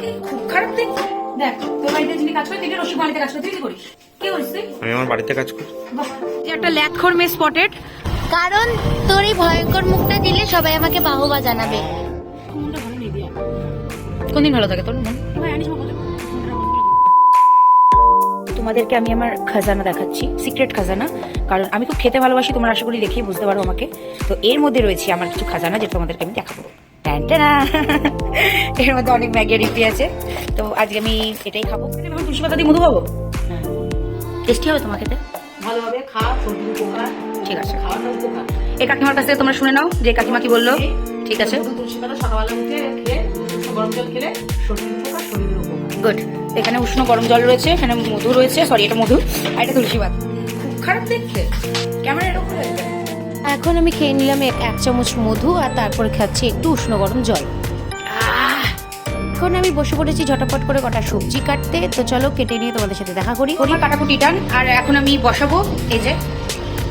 কি খুব খারাপ দেখ তোর বাড়িতে যিনি কাজ করে তিনি রসিক বাড়িতে কাজ করে তুই কি করিস? কি করিস তুই? আমি আমার বাড়িতে কাজ করি। বাহ, যে একটা ল্যাথখোর মেয়ে স্পটেড কারণ তোর এই ভয়ঙ্কর মুখটা দিলে সবাই আমাকে বাহবা জানাবে। কোনদিন ভালো থাকে তোর মন? তোমাদেরকে আমি আমার খাজানা দেখাচ্ছি সিক্রেট খাজানা। কারণ আমি খুব খেতে ভালোবাসি তোমরা আশা করি দেখেই বুঝতে পারো আমাকে। তো এর মধ্যে রয়েছে আমার কিছু খাজানা যেটা তোমাদেরকে আমি দেখাবো। এর মধ্যে অনেক ম্যাগি রিপি আছে। তো আজকে আমি এটাই খাব। তুলসী পাতা দিয়ে মধু খাব? টেস্টি হবে তোমার খেতে? ভালোভাবে খা ঠিক আছে। এই কাকিমার কাছ থেকে তোমরা শুনে নাও যে কাকিমা কি বলল। ঠিক আছে। তুলসী পাতা সকালবেলা উঠে খেয়ে গরম জল খেলে শরীর উপকার শরীরের উপকার গুড এখানে উষ্ণ গরম জল রয়েছে এখানে মধু রয়েছে সরি এটা মধু আর এটা তুলসী পাতা। খুব খারাপ দেখতে। ক্যামেরা এরকম হয়েছে এখন আমি খেয়ে নিলাম এক চামচ মধু আর তারপরে খাচ্ছি একটু উষ্ণ গরম জল। এখন আমি বসে পড়েছি ঝটাপট করে কটা সবজি কাটতে। তো চলো কেটে নিয়ে তোমাদের সাথে দেখা করি। করি। কাটাকুটি ডান। আর এখন আমি বসাবো। এই যে।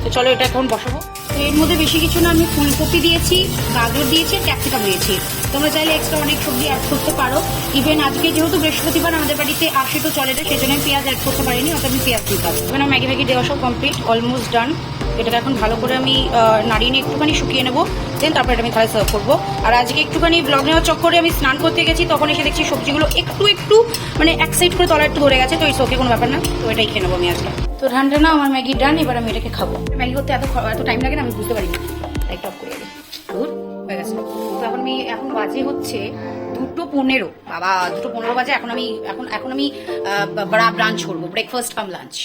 তো চলো এটা এখন বসাবো। তো এর মধ্যে বেশি কিছু না আমি ফুলকপি দিয়েছি গাজর দিয়েছি ক্যাপসিকাম দিয়েছি। তোমরা চাইলে এক্সট্রা অনেক সবজি অ্যাড করতে পারো। ইভেন আজকে যেহেতু বৃহস্পতিবার আমাদের বাড়িতে আসে তো চলে না সেই জন্য পেঁয়াজ অ্যাড করতে পারিনি অর্থাৎ আমি পেঁয়াজ দিতাম। এখানে ম্যাগি ম্যাগি দেওয়া সব কমপ্লিট অলমোস্ট ডান এটাকে এখন ভালো করে আমি নাড়িয়ে নিয়ে একটুখানি শুকিয়ে নেব। দেন তারপরে এটা আমি তাহলে সার্ভ করব। আর আজকে একটুখানি ব্লগ নেওয়ার চক্করে আমি স্নান করতে গেছি, তখন এসে দেখছি সবজিগুলো একটু একটু মানে এক সাইড করে তলা একটু ধরে গেছে, তো এই ওকে কোনো ব্যাপার না। তো এটাই খেয়ে নেব আমি আজকে। তো ঠান্ডা না, আমার ম্যাগি ডান এবার আমি এটাকে খাব। ম্যাগি করতে এত এত টাইম লাগে না, আমি বুঝতে পারি তাই টপ করে তো এখন আমি, এখন বাজে হচ্ছে দুটো পনেরো। বাবা, দুটো পনেরো বাজে, এখন আমি, এখন এখন আমি ব্রাঞ্চ করব। ব্রেকফাস্ট কাম লাঞ্চ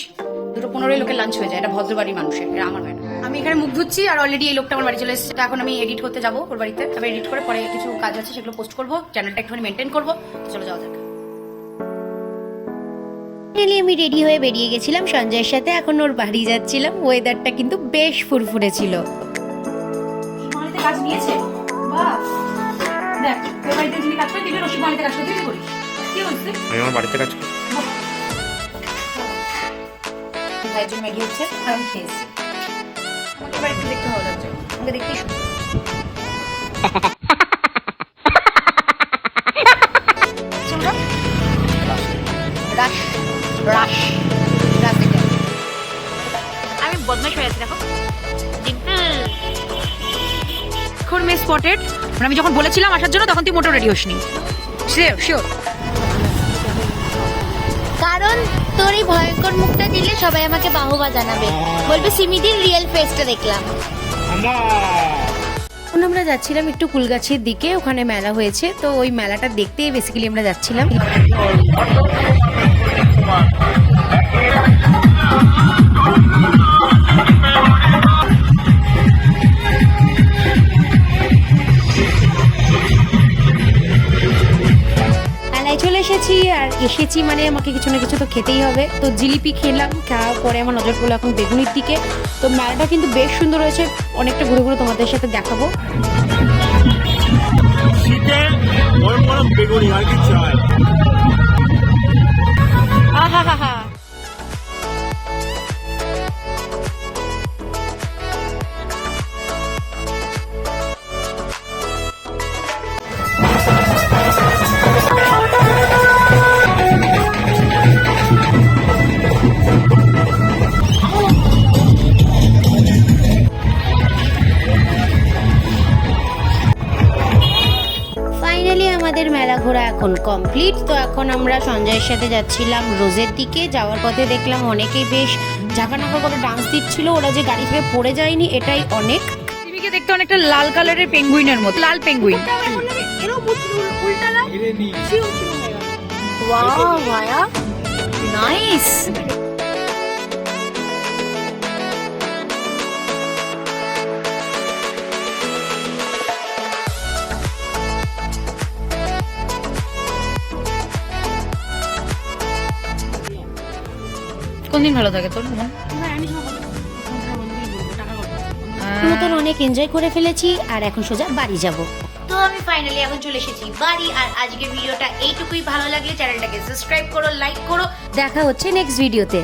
দুটো পনেরোই লোকের লাঞ্চ হয়ে যায়। এটা ভদ্রবাড়ির মানুষের এটা আমার হয় না। আমি এখানে মুখ ধুচ্ছি আর অলরেডি এই লোকটা আমার বাড়ি চলে এসেছে। এখন আমি এডিট করতে যাব ওর বাড়িতে। তারপর এডিট করে পরে কিছু কাজ আছে সেগুলো পোস্ট করব। চ্যানেলটা একটুখানি মেনটেন করব। চলে যাওয়া যাক। ফাইনালি আমি রেডি হয়ে বেরিয়ে গেছিলাম। সঞ্জয়ের সাথে এখন ওর বাড়ি যাচ্ছিলাম। ওয়েদারটা কিন্তু বেশ ফুরফুরে ছিল। কাজ নিয়েছে বাহ! দেখ বাড়িতে কাজ করে তিনি রসিক বাড়িতে কাজ করে করিস? কি করিস আমি আমার বাড়িতে কাজ করি। ভাইয়ের জন্য ম্যাগি হচ্ছে আমি খেয়েছি আমাকে এবার একটু দেখতে ভালো লাগছে আমাকে দেখতেই রাশ রাশ। রাশ আমি বদমাশ হয়ে আছি দেখো। এখন মেয়ে স্পটেড মানে আমি যখন বলেছিলাম আসার জন্য তখন তুই মোটর রেডি হসনি। শিওর শিওর কারণ তোর এই ভয়ঙ্কর মুখটা দিলে সবাই আমাকে বাহবা জানাবে। বলবে সিমিদির রিয়েল ফেসটা দেখলাম। আমরা। যাচ্ছিলাম একটু কুলগাছির দিকে, ওখানে মেলা হয়েছে। তো ওই মেলাটা দেখতেই বেসিক্যালি আমরা যাচ্ছিলাম। এসেছি আর এসেছি মানে আমাকে কিছু না কিছু তো খেতেই হবে। তো জিলিপি খেলাম খাওয়ার পরে আমার নজর পড়ল এখন বেগুনির দিকে। তো মেলাটা কিন্তু বেশ সুন্দর হয়েছে, অনেকটা ঘুরে ঘুরে তোমাদের সাথে দেখাবো। শীতে গরম গরম বেগুনি আর কি ঘোরা এখন কমপ্লিট তো এখন আমরা সঞ্জয়ের সাথে যাচ্ছিলাম রোজের দিকে। যাওয়ার পথে দেখলাম অনেকেই বেশ ঝাঁকানাকা করে ডান্স দিচ্ছিল। ওরা যে গাড়ি থেকে পড়ে যায়নি এটাই অনেক। টিভিকে দেখতে অনেকটা লাল কালারের পেঙ্গুইনের মতো। লাল পেঙ্গুইন ওয়াও মায়া। নাইস কোন দিন ভালো থাকে তোর? মন মতন অনেক এনজয় করে ফেলেছি আর এখন সোজা বাড়ি যাব। তো আমি ফাইনালি এখন চলে এসেছি বাড়ি আর আজকের ভিডিওটা এইটুকুই ভালো লাগলে চ্যানেলটাকে সাবস্ক্রাইব করো লাইক করো। দেখা হচ্ছে নেক্সট ভিডিওতে